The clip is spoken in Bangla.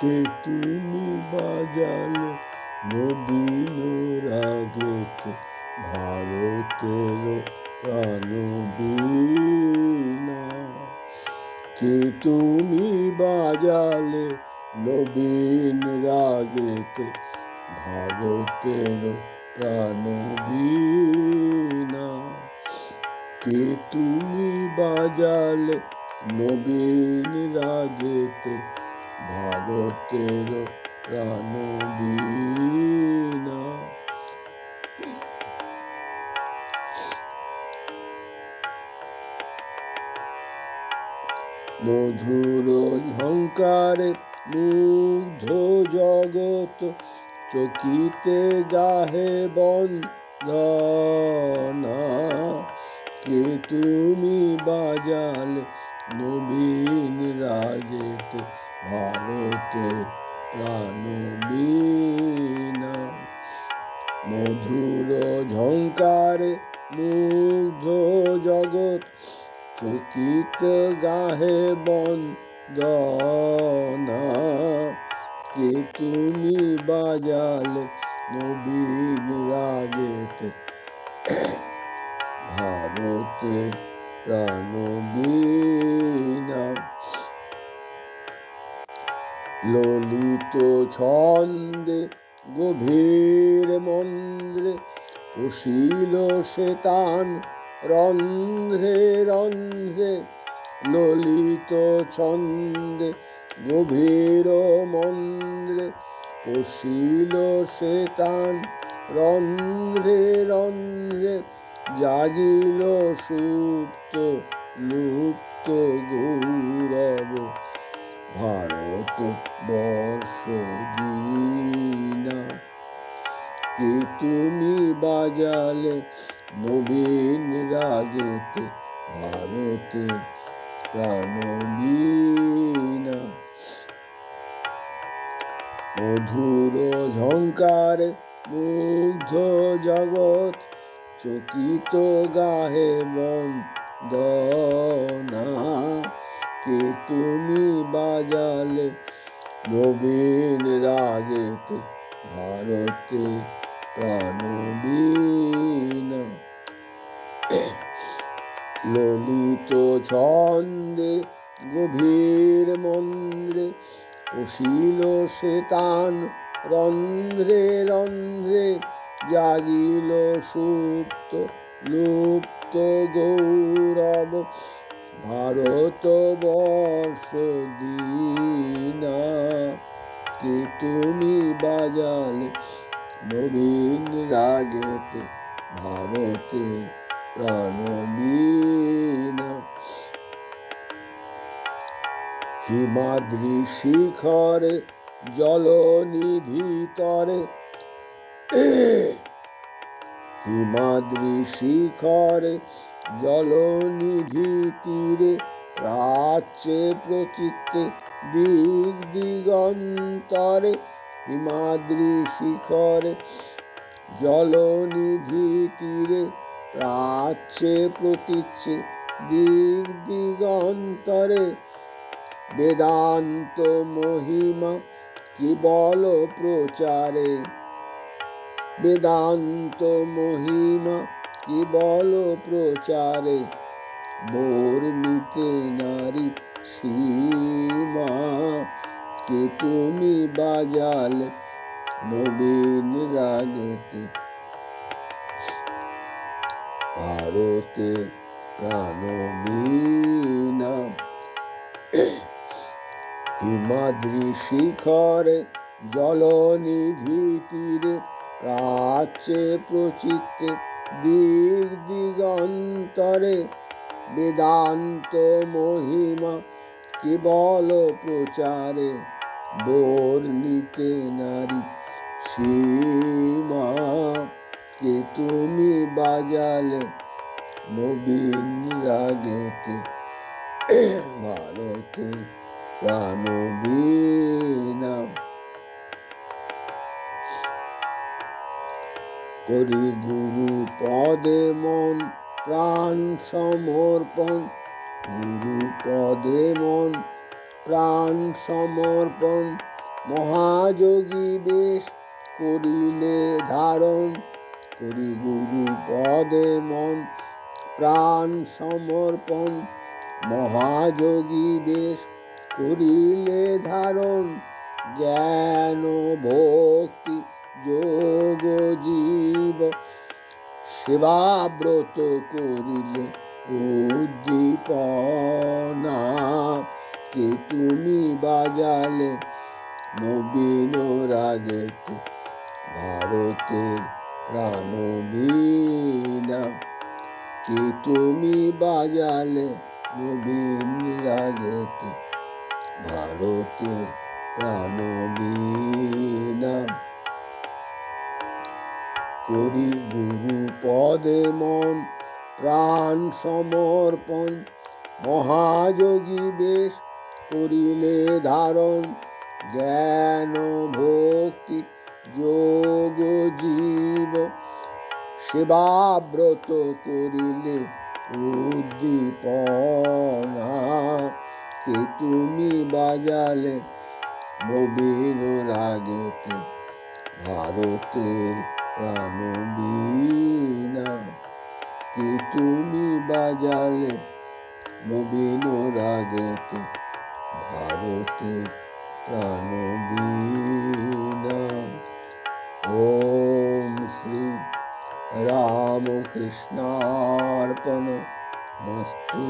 কে তুমি বাজালে নবীন রাগেতে, ভারতের প্রাণবীণা কে তুমি বাজালে নবীন রাগেতে, ভারতের প্রাণবীণা কে তুমি বাজালে নবীন রাগেতে ভারতের প্রাণবীণা মধুর ঝঙ্কারে মুগ্ধ জগৎ চকিতে গাহে বন্দনা। কে তুমি বাজালে নবীন রাগেতে ভারতে প্রাণবীণা মধুর ঝঙ্কারে মুগ্ধ জগৎ, চকিত গাহে বন্দনা। কে তুমি বাজালে নবীন রাগেতে? ভারতে প্রাণবীণা ললিত ছন্দে, গভীর মন্দ্রে পুষিল সে তান রন্ধ্রে রন্ধ্রে। ললিত ছন্দে, গভীর মন্দ্রে পুষিল সে তান রন্ধ্রে রন্ধ্রে। জাগিল সুপ্ত লুপ্ত গৌরব ভারত বর্ষ দীনা কে তুমি বাজালে নবীন রাগেতে ভারতে প্রাণবীণা মধুর ঝঙ্কারে মুগ্ধ জগৎ, চকিত গাহে বন্দনা। কে তুমি বাজালে নবীন রাগেতে? ভারতে প্রাণবীণা। ললিত ছন্দে, গভীর মন্দ্রে পশিল সে তান রন্ধ্রে রন্ধ্রে জাগিল সুপ্ত লুপ্ত গৌরব। ভারত বর্ষ দীনা, কে তুমি বাজালে নবীন রাগেতে ভারতে প্রাণবীণা হিমাদ্রি শিখরে জলনিধি তরে হিমাদ্রি শিখরে জলনিধি তীরে প্রাচ্যে প্রচিত্তে দিক দিগন্তরে, হিমাদ্রি শিখরে। জলনিধি তীরে প্রাচ্যে প্রতীচ্ছে দিক দিগন্তরে। বেদান্ত মহিমা কি বল প্রচারে। বেদান্ত মহিমা কি বল প্রচারে? বর্ণিতে নারী সীমা, কে তুমি বাজালে নবীন রাগেতে? ভারতে প্রাণবীণা হিমাদ্রি শিখরে জলনিধি তীরে প্রাচ্যে প্রচিত্তে। দিক দিগন্তরে বেদান্ত মহিমা কেবল প্রচারে, বর্ণিতে নারী সীমা কে তুমি বাজালে, নবীন রাগেতে ভারতে প্রাণবীণা। করি গুরু পদে মন, প্রাণ সমর্পণ। গুরু পদে মন, প্রাণ সমর্পণ। মহাযোগী বেশ করিলে ধারণ। করি গুরু পদে মন, প্রাণ সমর্পণ। মহাযোগী বেশ করিলে ধারণ। জ্ঞান ভক্তি যোগ জীব। সেবাব্রত করিলে উদ্দীপনা। কে তুমি বাজালে নবীন রাগেতে ভারতের প্রাণবীণা। কে তুমি বাজালে নবীন রাগেতে ভারতের প্রাণবীণা। করি গুরু পদে মন প্রাণ সমর্পণ। মহাযোগী বেশ করিলে ধারণ। জ্ঞান, ভক্তি, যোগ, জীব সেবাব্রত করিলে উদ্দীপনা। কে তুমি বাজালে নবীন রাগেতে ভারতের প্রাণবীণা কে তুমি বাজালে নবীন রাগেতে ভারতের প্রাণবীণা ওম শ্রী রামকৃষ্ণার্পণ। মস্তু